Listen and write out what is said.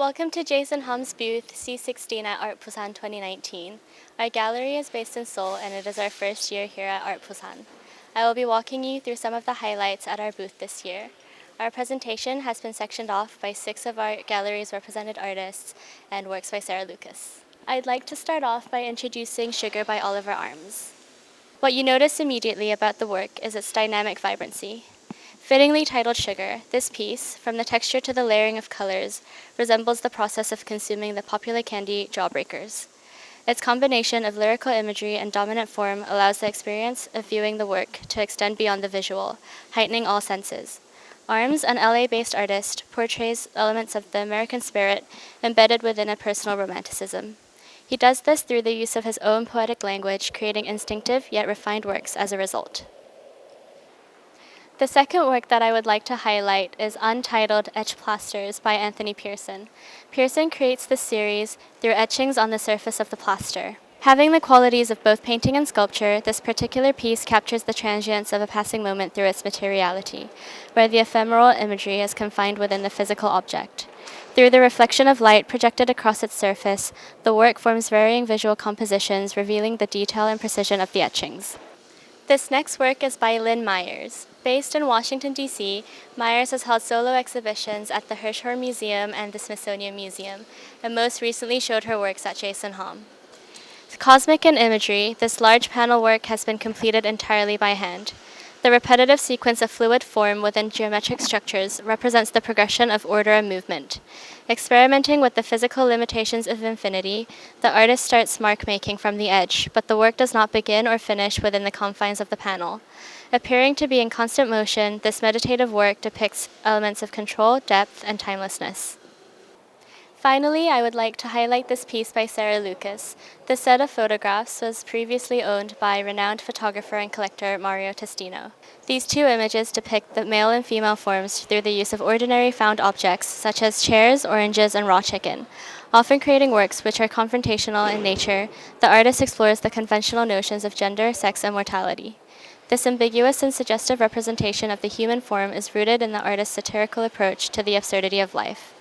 Welcome to Jason Hum's booth C16 at Art Busan 2019. Our gallery is based in Seoul and it is our first year here at Art Busan. I will be walking you through some of the highlights at our booth this year. Our presentation has been sectioned off by six of our gallery's represented artists and works by Sarah Lucas. I'd like to start off by introducing Sugar by Oliver Arms. What you notice immediately about the work is its dynamic vibrancy. Fittingly titled Sugar, this piece, from the texture to the layering of colors, resembles the process of consuming the popular candy Jawbreakers. Its combination of lyrical imagery and dominant form allows the experience of viewing the work to extend beyond the visual, heightening all senses. Arms, an LA based artist, portrays elements of the American spirit embedded within a personal romanticism. He does this through the use of his own poetic language, creating instinctive yet refined works as a result. The second work that I would like to highlight is Untitled Etch Plasters by Anthony Pearson. Pearson creates this series through etchings on the surface of the plaster. Having the qualities of both painting and sculpture, this particular piece captures the transience of a passing moment through its materiality, where the ephemeral imagery is confined within the physical object. Through the reflection of light projected across its surface, the work forms varying visual compositions, revealing the detail and precision of the etchings. This next work is by Lynn Myers. Based in Washington, D.C., Myers has held solo exhibitions at the Hirshhorn Museum and the Smithsonian Museum, and most recently showed her works at Jason Hom. Cosmic in imagery, this large panel work has been completed entirely by hand. The repetitive sequence of fluid form within geometric structures represents the progression of order and movement. Experimenting with the physical limitations of infinity, the artist starts mark making from the edge, but the work does not begin or finish within the confines of the panel. Appearing to be in constant motion, this meditative work depicts elements of control, depth, and timelessness. Finally, I would like to highlight this piece by Sarah Lucas. The set of photographs was previously owned by renowned photographer and collector Mario Testino. These two images depict the male and female forms through the use of ordinary found objects such as chairs, oranges, and raw chicken. Often creating works which are confrontational in nature, the artist explores the conventional notions of gender, sex, and mortality. This ambiguous and suggestive representation of the human form is rooted in the artist's satirical approach to the absurdity of life.